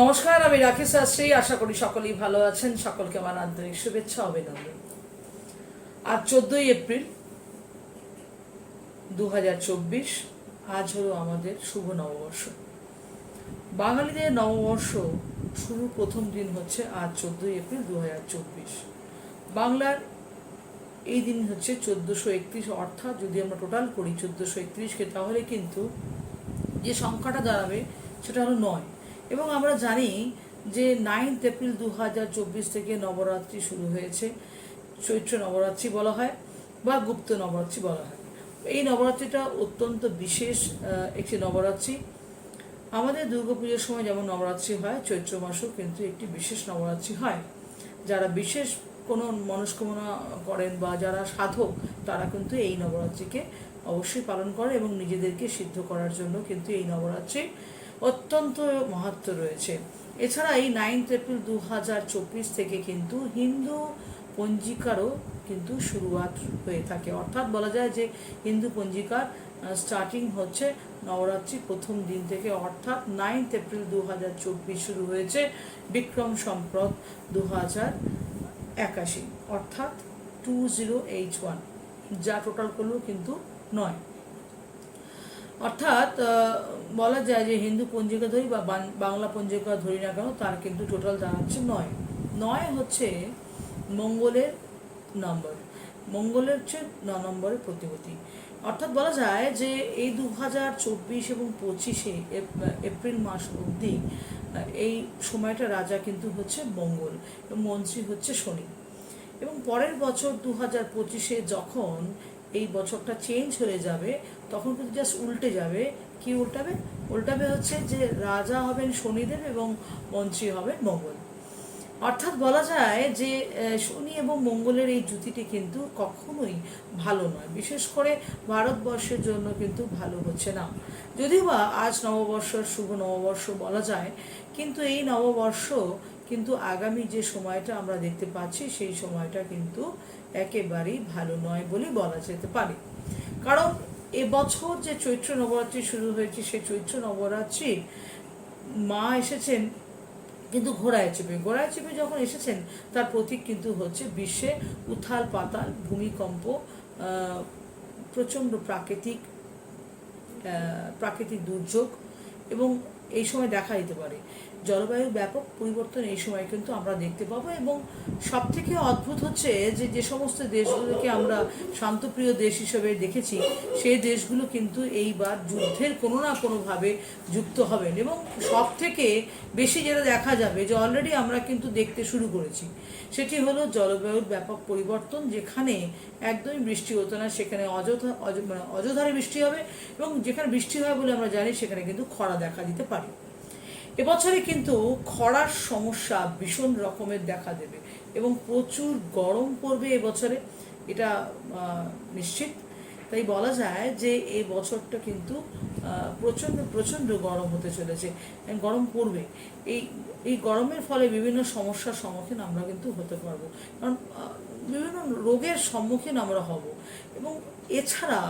নমস্কার, আমি রাখি শাস্ত্রী। আশা করি সকলেই ভালো আছেন। সকলকে আমার আন্তরিক শুভেচ্ছা, অভিনন্দন। আজ চোদ্দই এপ্রিল দু হাজার চব্বিশ। আজ হলো আমাদের শুভ নববর্ষ। বাঙালিদের নববর্ষ শুরু প্রথম দিন হচ্ছে আজ চোদ্দই এপ্রিল দু হাজার চব্বিশ। বাংলার এই দিন হচ্ছে চোদ্দোশো একত্রিশ। অর্থাৎ যদি আমরা টোটাল করি চোদ্দোশো একত্রিশকে, তাহলে কিন্তু যে সংখ্যাটা দাঁড়াবে সেটা হলো নয়। এবং আমরা জানি যে নাইনথ এপ্রিল দু চব্বিশ থেকে নবরাত্রি শুরু হয়েছে। চৈত্র নবরাত্রি বলা হয় বা গুপ্ত নবরাত্রি বলা হয়। এই নবরাত্রিটা অত্যন্ত বিশেষ একটি নবরাত্রি। আমাদের দুর্গাপুজোর সময় যেমন নবরাত্রি হয়, চৈত্র মাসও কিন্তু একটি বিশেষ নবরাত্রি হয়। যারা বিশেষ কোনো মনস্কামনা করেন বা যারা সাধক, তারা কিন্তু এই নবরাত্রিকে অবশ্যই পালন করে এবং নিজেদেরকে সিদ্ধ করার জন্য কিন্তু এই নবরাত্রি অত্যন্ত মাহাত্ম রয়েছে। এছাড়া এই নাইনথ এপ্রিল দু হাজার চব্বিশ থেকে কিন্তু হিন্দু পঞ্জিকারও কিন্তু শুরুয়াত হয়ে থাকে। অর্থাৎ বলা যায় যে হিন্দু পঞ্জিকার স্টার্টিং হচ্ছে নবরাত্রি প্রথম দিন থেকে। অর্থাৎ নাইনথ এপ্রিল দু হাজার চব্বিশ শুরু হয়েছে বিক্রম সম্প্রদ দু হাজার একাশি। অর্থাৎ টু জিরো এইচ ওয়ান যা টোটাল করলেও কিন্তু নয়। অর্থাৎ বলা যায় যে হিন্দু পঞ্জিকা ধরি বা বাংলা পঞ্জিকা ধরি না কেন, তার কিন্তু টোটাল দাঁড়াচ্ছে নয়। নয় হচ্ছে মঙ্গলের নম্বর মঙ্গলের হচ্ছে ন নম্বরের প্রতিপতি অর্থাৎ বলা যায় যে এই দু হাজার চব্বিশ এবং পঁচিশে এপ্রিল মাস অবধি এই সময়টা রাজা কিন্তু হচ্ছে মঙ্গল এবং মন্ত্রী হচ্ছে শনি। এবং পরের বছর দু হাজার পঁচিশে যখন এই বছরটা চেঞ্জ হয়ে যাবে, তখন কিন্তু জাস্ট উল্টে যাবে কি উল্টাবে? উল্টাবে হচ্ছে যে রাজা হবেন শনিদেব এবং মন্ত্রী হবেন মঙ্গল। অর্থাৎ বলা যায় যে শনি এবং মঙ্গলের এই জুতিটি কিন্তু কখনোই ভালো নয়। বিশেষ করে ভারতবর্ষের জন্য কিন্তু ভালো হচ্ছে না। যদিও বা আজ নববর্ষর শুভ নববর্ষ বলা যায়, কিন্তু এই নববর্ষ কিন্তু আগামী যে সময়টা আমরা দেখতে পাচ্ছি, সেই সময়টা কিন্তু একেবারেই ভালো নয় বলে বলা যেতে পারে। কারণ এবছর যে চৈত্র নবরাত্রি শুরু হয়েছে, সেই চৈত্র নবরাত্রি মা এসেছেন, কিন্তু ঘোড়ায় চেপে। ঘোড়ায় চেপে যখন এসেছেন, তার প্রতীক কিন্তু হচ্ছে বিশ্বে উথাল পাতাল, ভূমিকম্প প্রচণ্ড প্রাকৃতিক প্রাকৃতিক দুর্যোগ এবং এই সময় দেখা দিতে পারে। জলবায়ুর ব্যাপক পরিবর্তন এই সময় কিন্তু আমরা দেখতে পাবো এবং সব থেকে অদ্ভুত হচ্ছে যে যে সমস্ত দেশগুলোকে আমরা শান্তপ্রিয় দেশ হিসেবে দেখেছি, সেই দেশগুলো কিন্তু এইবার যুদ্ধের কোনো না কোনোভাবে যুক্ত হবেন এবং সব থেকে বেশি যেটা দেখা যাবে যে অলরেডি আমরা কিন্তু দেখতে শুরু করেছি, সেটি হলো জলবায়ুর ব্যাপক পরিবর্তন, যেখানে একদমই বৃষ্টি হতো না, সেখানে অযথা অয- মানে বৃষ্টি হবে এবং যেখানে বৃষ্টি হয় বলে আমরা জানি, সেখানে কিন্তু খরা দেখা দিতে পারে। এবছরে কিন্তু খরার সমস্যা ভীষণ রকমের দেখা দেবে এবং প্রচুর গরম পড়বে এবছরে, এটা নিশ্চিত। তাই বলা যায় যে এই বছরটা কিন্তু প্রচণ্ড প্রচণ্ড গরম হতে চলেছে গরম পড়বে। এই এই গরমের ফলে বিভিন্ন সমস্যার সম্মুখীন আমরা কিন্তু হতে পারব। কারণ বিভিন্ন রোগের সম্মুখীন আমরা হব। এবং এছাড়া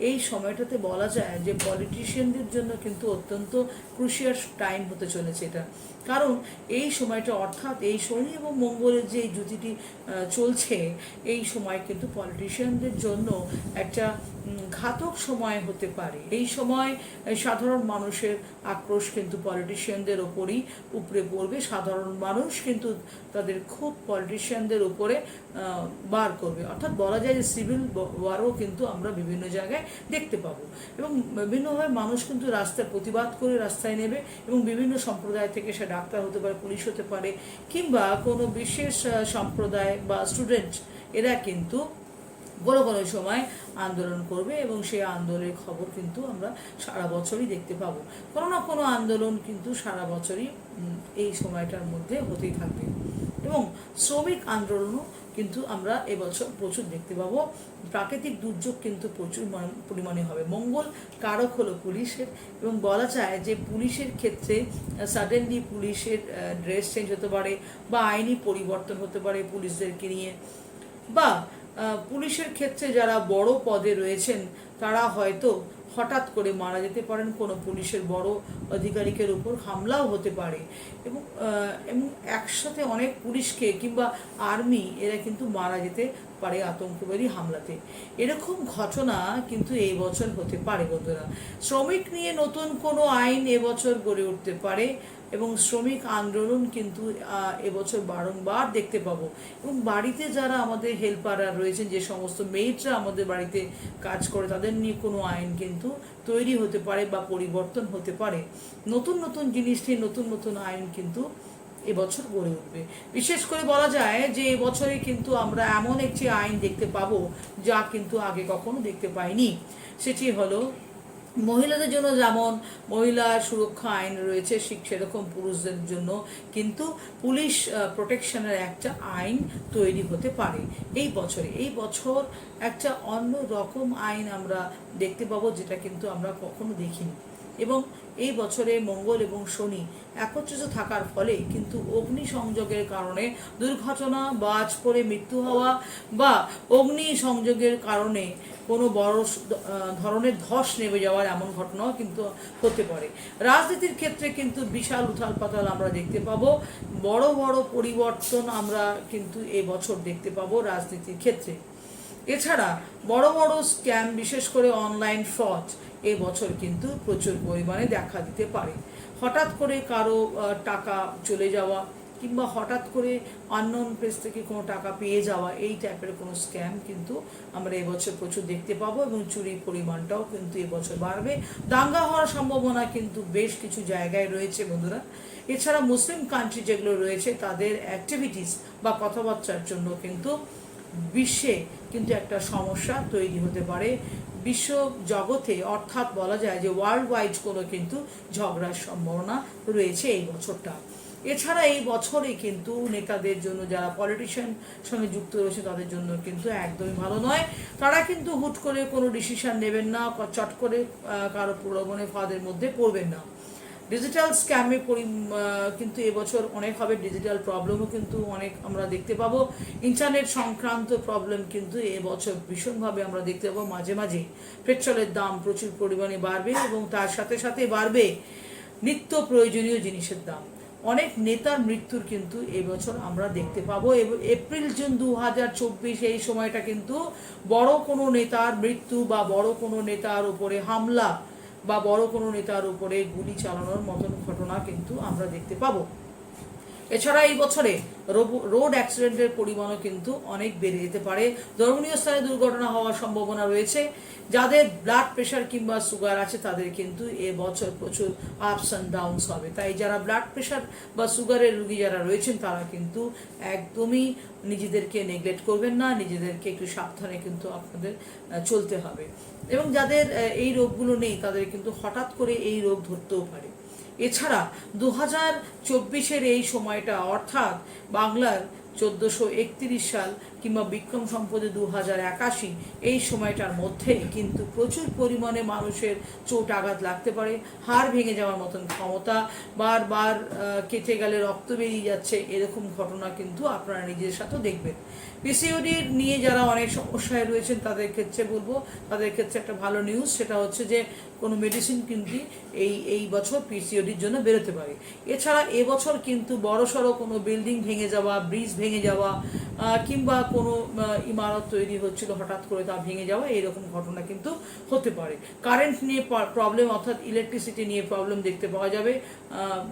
এই সময়টাতে বলা যায় যে পলিটিশিয়ানদের জন্য কিন্তু অত্যন্ত ক্রুশিয়াল টাইম হতে চলেছে এটা। কারণ এই সময়টা অর্থাৎ এই শনি এবং মঙ্গলের যে জুতিটি চলছে, এই সময় কিন্তু পলিটিশিয়ানদের জন্য একটা ঘাতক সময় হতে পারে। এই সময় সাধারণ মানুষের আক্রোশ কিন্তু পলিটিশিয়ানদের ওপরই উপরে পড়বে। সাধারণ মানুষ কিন্তু তাদের খুব পলিটিশিয়ানদের উপরে বার করবে। অর্থাৎ বলা যায় যে সিভিল ওয়ারও কিন্তু আমরা বিভিন্ন জায়গায় দেখতে পাবো। এবং বিভিন্নভাবে মানুষ কিন্তু রাস্তায় প্রতিবাদ করে রাস্তায় নেবে এবং বিভিন্ন সম্প্রদায় থেকে সে ডাক্তার হতে পারে, পুলিশ হতে পারে, কিংবা কোনো বিশেষ সম্প্রদায় বা স্টুডেন্ট এরা কিন্তু কোনো কোনো সময় আন্দোলন করবে এবং সেই আন্দোলনের খবর কিন্তু আমরা সারা বছরই দেখতে পাবো। কোনো না কোনো আন্দোলন কিন্তু সারা বছরই এই সময়টার মধ্যে হতেই থাকবে। এবং শ্রমিক আন্দোলনও কিন্তু আমরা এবছর প্রচুর দেখতে পাবো। প্রাকৃতিক দুর্যোগ কিন্তু প্রচুর পরিমাণে হবে। মঙ্গল কারক হলো পুলিশের এবং বলা যায় যে পুলিশের ক্ষেত্রে সাডেনলি পুলিশের ড্রেস চেঞ্জ হতে পারে বা আইনি পরিবর্তন হতে পারে পুলিশদেরকে নিয়ে। বা পুলিশের ক্ষেত্রে যারা বড় পদে রয়েছেন, তারা হয়তো হঠাৎ করে মারা যেতে পারেন কোনো পুলিশের বড় আধিকারিকের উপর হামলাও হতে পারে। এবং এবং একসাথে অনেক পুলিশকে কিংবা আর্মি এরা কিন্তু মারা যেতে পারে আতঙ্কবাদী হামলাতে। এরকম ঘটনা কিন্তু এই বছর হতে পারে বন্ধুরা। শ্রমিক নিয়ে নতুন কোনো আইন এবছর গড়ে উঠতে পারে। এবং শ্রমিক আন্দোলন কিন্তু এবছর বারংবার দেখতে পাবো। এবং বাড়িতে যারা আমাদের হেল্পাররা রয়েছেন, যে সমস্ত মেয়েটরা আমাদের বাড়িতে কাজ করে, তাদের নিয়ে কোনো আইন কিন্তু তৈরি হতে পারে বা পরিবর্তন হতে পারে। নতুন নতুন জিনিস নিয়ে নতুন নতুন আইন কিন্তু এবছর গড়ে উঠবে। বিশেষ করে বলা যায় যে এবছরে কিন্তু আমরা এমন একটি আইন দেখতে পাবো, যা কিন্তু আগে কখনো দেখতে পাইনি। সেটি হলো মহিলাদের জন্য যেমন মহিলা সুরক্ষা আইন রয়েছে, ঠিক সেরকম পুরুষদের জন্য কিন্তু পুলিশ প্রোটেকশনের একটা আইন তৈরি হতে পারে। এই বছরে, এই বছর একটা অন্য রকম আইন আমরা দেখতে পাবো যেটা কিন্তু আমরা কখনো দেখিনি। এবং এই বছরে মঙ্গল এবং শনি একত্রিত থাকার ফলে কিন্তু অগ্নি সংযোগের কারণে দুর্ঘটনা, বাজ পড়ে, মৃত্যু হওয়া বা অগ্নি সংযোগের কারণে কোনো বড় ধরনের ধস নেমে যাওয়ার এমন ঘটনাও কিন্তু হতে পারে। রাজনীতির ক্ষেত্রে কিন্তু বিশাল উথাল পাতাল আমরা দেখতে পাবো। বড় বড় পরিবর্তন আমরা কিন্তু এবছর দেখতে পাবো রাজনীতির ক্ষেত্রে। এছাড়া বড় বড় স্ক্যাম, বিশেষ করে অনলাইন ফ্রড এই বছর কিন্তু প্রচুর পরিমাণে দেখা দিতে পারে। হঠাৎ করে কারও টাকা চলে যাওয়া কিংবা হঠাৎ করে আননোন প্লেস থেকে কোনো টাকা পেয়ে যাওয়া, এই টাইপের কোনো স্ক্যাম কিন্তু আমরা এবছর প্রচুর দেখতে পাবো এবং চুরির পরিমাণটাও কিন্তু এবছর বাড়বে। দাঙ্গা হওয়ার সম্ভাবনা কিন্তু বেশ কিছু জায়গায় রয়েছে বন্ধুরা। এছাড়া মুসলিম কান্ট্রি যেগুলো রয়েছে, তাদের অ্যাক্টিভিটিস বা কথাবার্তার জন্য কিন্তু বিশ্বে কিন্তু একটা সমস্যা তৈরি হতে পারে। বিশ্ব জগতে অর্থাৎ বলা যায় যে ওয়ার্ল্ড ওয়াইড কোনো কিন্তু ঝগড়ার সম্ভাবনা রয়েছে এই বছরটা। এছাড়া এই বছরে কিন্তু নেতাদের জন্য যারা পলিটিশিয়ান সঙ্গে যুক্ত রয়েছে তাদের জন্য কিন্তু একদমই ভালো নয়। তারা কিন্তু হুট করে কোনো ডিসিশন নেবেন না চট করে কারও প্রলোভনে ফাঁদের মধ্যে পড়বেন না। ডিজিটাল স্ক্যামে পরি কিন্তু এবছর অনেক হবে। ডিজিটাল প্রবলেমও কিন্তু অনেক আমরা দেখতে পাবো। ইন্টারনেট সংক্রান্ত প্রবলেম কিন্তু এবছর ভীষণভাবে আমরা দেখতে পাবো মাঝে মাঝে। পেট্রোলের দাম প্রচুর পরিমাণে বাড়বে এবং তার সাথে সাথে বাড়বে নিত্য প্রয়োজনীয় জিনিসের দাম। অনেক নেতার মৃত্যুর কিন্তু এবছর আমরা দেখতে পাবো। এপ্রিল, জুন দু হাজার চব্বিশ এই সময়টা কিন্তু বড় কোনো নেতার মৃত্যু বা বড় কোনো নেতার উপরে হামলা বা বড় কোনো নেতার উপরে গুলি চালানোর মতন ঘটনা কিন্তু আমরা দেখতে পাবো। এছাড়া এই বছরে রোড অ্যাক্সিডেন্টের পরিমাণও কিন্তু অনেক বেড়ে যেতে পারে। ধর্মীয় স্থানে দুর্ঘটনা হওয়ার সম্ভাবনা রয়েছে। যাদের ব্লাড প্রেশার কিংবা সুগার আছে, তাদের কিন্তু এ বছর প্রচুর আপস অ্যান্ড ডাউনস হবে। তাই যারা ব্লাড প্রেশার বা সুগারের রুগী যারা রয়েছেন, তারা কিন্তু একদমই নিজেদেরকে নেগলেক্ট করবেন না। নিজেদেরকে একটু সাবধানে কিন্তু আপনাদের চলতে হবে। এবং যাদের এই রোগগুলো নেই, তাদের কিন্তু হঠাৎ করে এই রোগ ধরতেও পারে। এছাড়া দু হাজার চব্বিশের এই সময়টা, অর্থাৎ বাংলার চোদ্দোশো একত্রিশ সাল কিংবা বিক্রম সম্পদে দু হাজার একাশি, এই সময়টার মধ্যে কিন্তু প্রচুর পরিমাণে মানুষের চোট আঘাত লাগতে পারে, হাড় ভেঙে যাওয়ার মতন ক্ষমতা, বারবার কেটে গেলে রক্ত বেরিয়ে যাচ্ছে, এরকম ঘটনা কিন্তু আপনারা নিজের সাথেও দেখবেন। পিসিওডির নিয়ে যারা অনেক সমস্যায় রয়েছেন, তাদের ক্ষেত্রে বলব, তাদের ক্ষেত্রে একটা ভালো নিউজ সেটা হচ্ছে যে কোনো মেডিসিন কিন্তু এই এই বছর পিসিওডির জন্য বেরোতে পারে। এছাড়া এবছর কিন্তু বড়সড় কোনো বিল্ডিং ভেঙে যাওয়া ব্রিজ ভেঙে যাওয়া কিংবা কোনো ইমারত তৈরি হচ্ছিল হঠাৎ করে তা ভেঙে যাওয়া, এরকম ঘটনা কিন্তু হতে পারে। কারেন্ট নিয়ে প্রবলেম অর্থাৎ ইলেকট্রিসিটি নিয়ে প্রবলেম দেখতে পাওয়া যাবে।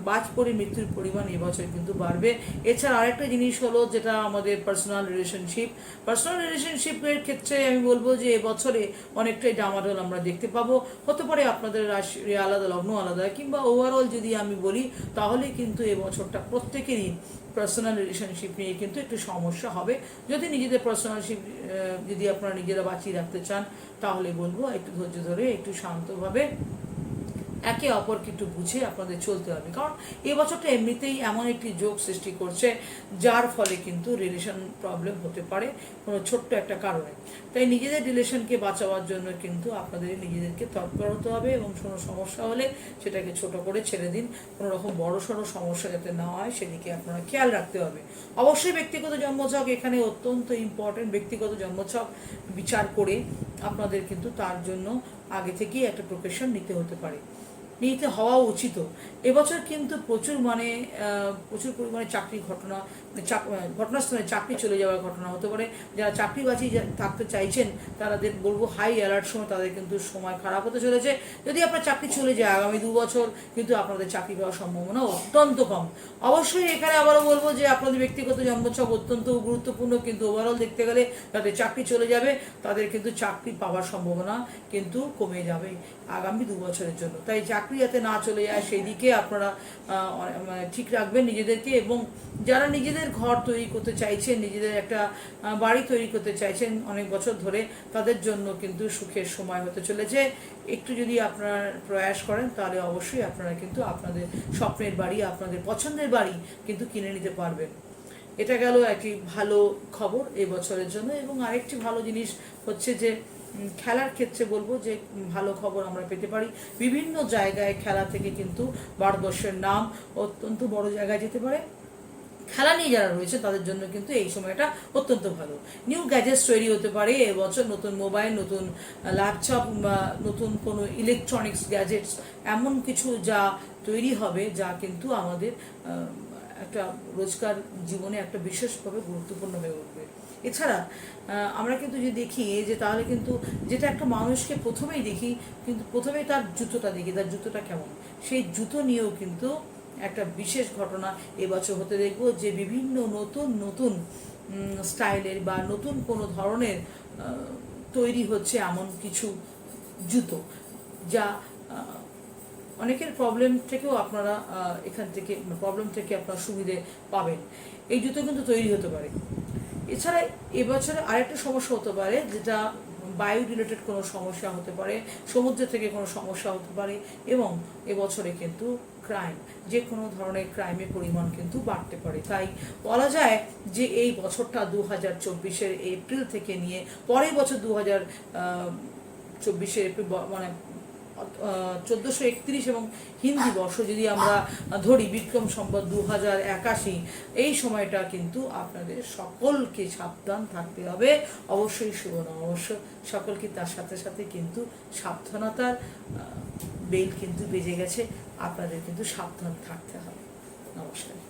বাজ পড়ে মৃত্যুর পরিমাণ এবছর কিন্তু বাড়বে। এছাড়া আরেকটা জিনিস হলো যেটা আমাদের পার্সোনাল রিলেশনশিপ পার্সোনাল রিলেশনশিপের ক্ষেত্রে আমি বলব যে এবছরে অনেকটাই ডামাডোল আমরা দেখতে পাবো। হতে পারে আপনাদের রাশি আলাদা লগ্ন আলাদা, কিংবা ওভারঅল যদি আমি বলি, তাহলে কিন্তু এবছরটা প্রত্যেকেরই পার্সোনাল রিলেশনশিপ নিয়ে কিন্তু একটু সমস্যা হবে। যদি নিজেদের পার্সোনালশিপ যদি আপনারা নিজেরা বাঁচিয়ে রাখতে চান, তাহলে বলব একটু ধৈর্য ধরে, একটু শান্তভাবে একে অপরকে একটু বুঝে আপনাদের চলতে হবে। কারণ এই বছরটা এমনিতেই এমন একটি যোগ সৃষ্টি করছে, যার ফলে কিন্তু রিলেশন প্রবলেম হতে পারে কোনো ছোট্ট একটা কারণে। তাই নিজেদের রিলেশনকে বাঁচাবার জন্য কিন্তু আপনাদের নিজেদেরকে তৎপর হতে হবে এবং কোনো সমস্যা হলে সেটাকে ছোট করে ছেড়ে দিন। কোনো রকম বড় সড়ো সমস্যা যাতে না হয় সেদিকে আপনারা খেয়াল রাখতে হবে। অবশ্যই ব্যক্তিগত জন্মছক, এখানে অত্যন্ত ইম্পর্টেন্ট ব্যক্তিগত জন্মছক বিচার করে আপনাদের কিন্তু তার জন্য আগে থেকেই একটা প্রফেশন নিতে হতে পারে। নিতে হওয়া উচিত। এবছর কিন্তু প্রচুর মানে প্রচুর পরিমাণে চাকরির ঘটনা মানে ঘটনাস্থলে চাকরি চলে যাওয়ার ঘটনা হতে পারে। যারা চাকরিবাজি যা- থাকতে চাইছেন তাদের বলব হাই অ্যালার্ট সময়, তাদের কিন্তু সময় খারাপ হতে চলেছে। যদি আপনার চাকরি চলে যায় আগামী দু বছর, কিন্তু আপনাদের চাকরি পাওয়ার সম্ভাবনা অত্যন্ত কম। অবশ্যই এখানে আবারও বলব যে আপনাদের ব্যক্তিগত জন্মছক অত্যন্ত গুরুত্বপূর্ণ, কিন্তু ওভারঅল দেখতে গেলে তাদের চাকরি চলে যাবে, তাদের কিন্তু চাকরি পাওয়ার সম্ভাবনা কিন্তু কমে যাবে আগামী দু বছরের জন্য। তাই চাকরি যাতে না চলে যায় সেই দিকে আপনারা মানে ঠিক রাখবেন নিজেদেরকে এবং যারা নিজেদের ঘর তৈরি করতে চাইছেন, নিজেদের একটা বাড়ি তৈরি করতে চাইছেন অনেক বছর ধরে, তাদের জন্য কিন্তু সুখের সময় হতে চলেছে। একটু যদি আপনারা প্রয়াস করেন, তাহলে অবশ্যই আপনারা কিন্তু আপনাদের স্বপ্নের বাড়ি, আপনাদের পছন্দের বাড়ি কিন্তু কিনে নিতে পারবেন। এটা গেল একটি ভালো খবর এই বছরের জন্য এবং আরেকটি ভালো জিনিস হচ্ছে যে খেলার ক্ষেত্রে বলব যে ভালো খবর আমরা পেতে পারি। বিভিন্ন জায়গায় খেলা থেকে কিন্তু ভারতবর্ষের নাম অত্যন্ত বড় জায়গায় যেতে পারে। খেলা নিয়ে যারা রয়েছে তাদের জন্য কিন্তু এই সময়টা অত্যন্ত ভালো। নিউ গ্যাজেটস তৈরি হতে পারে, এবছর নতুন মোবাইল, নতুন ল্যাপটপ বা নতুন কোনো ইলেকট্রনিক্স গ্যাজেটস এমন কিছু যা তৈরি হবে যা কিন্তু আমাদের একটা রোজকার জীবনে একটা বিশেষভাবে গুরুত্বপূর্ণ হয়ে উঠবে এছাড়া আমরা কিন্তু যদি দেখি যে তাহলে কিন্তু যেটা একটা মানুষকে প্রথমেই দেখি, কিন্তু প্রথমেই তার জুতোটা দেখি, তার জুতোটা কেমন? সেই জুতো নিয়েও কিন্তু একটা বিশেষ ঘটনা এবছর হতে দেখব যে বিভিন্ন নতুন নতুন স্টাইলের বা নতুন কোনো ধরনের তৈরি হচ্ছে এমন কিছু জুতো যা অনেকের প্রবলেম থেকেও আপনারা এখান থেকে প্রবলেম থেকে আপনারা সুবিধে পাবেন। এই জুতো কিন্তু তৈরি হতে পারে। এছাড়া এবছরে আরেকটা সমস্যা হতে পারে, যেটা বায়ু রিলেটেড কোনো সমস্যা হতে পারে, সমুদ্র থেকে কোনো সমস্যা হতে পারে, এবং এবছরে কিন্তু ক্রাইম, যে কোনো ধরনের ক্রাইমের পরিমাণ কিন্তু বাড়তে পারে। তাই বলা যায় যে এই বছরটা দু হাজার চব্বিশের এপ্রিল থেকে নিয়ে পরের বছর দু হাজার চব্বিশের এপ্রিল মানে চোদ্দোশো একত্রিশ এবং হিন্দি বর্ষ যদি আমরা ধরি, বিক্রম সম্পদ দু হাজার একাশি, এই সময়টা কিন্তু আপনাদের সকলকে সাবধান থাকতে হবে। অবশ্যই শুভ নববর্ষ। সকলকে তার সাথে সাথে কিন্তু সাবধানতার বেল কিন্তু বেজে গেছে। আপনাদের কিন্তু সাবধান থাকতে হবে। নমস্কার।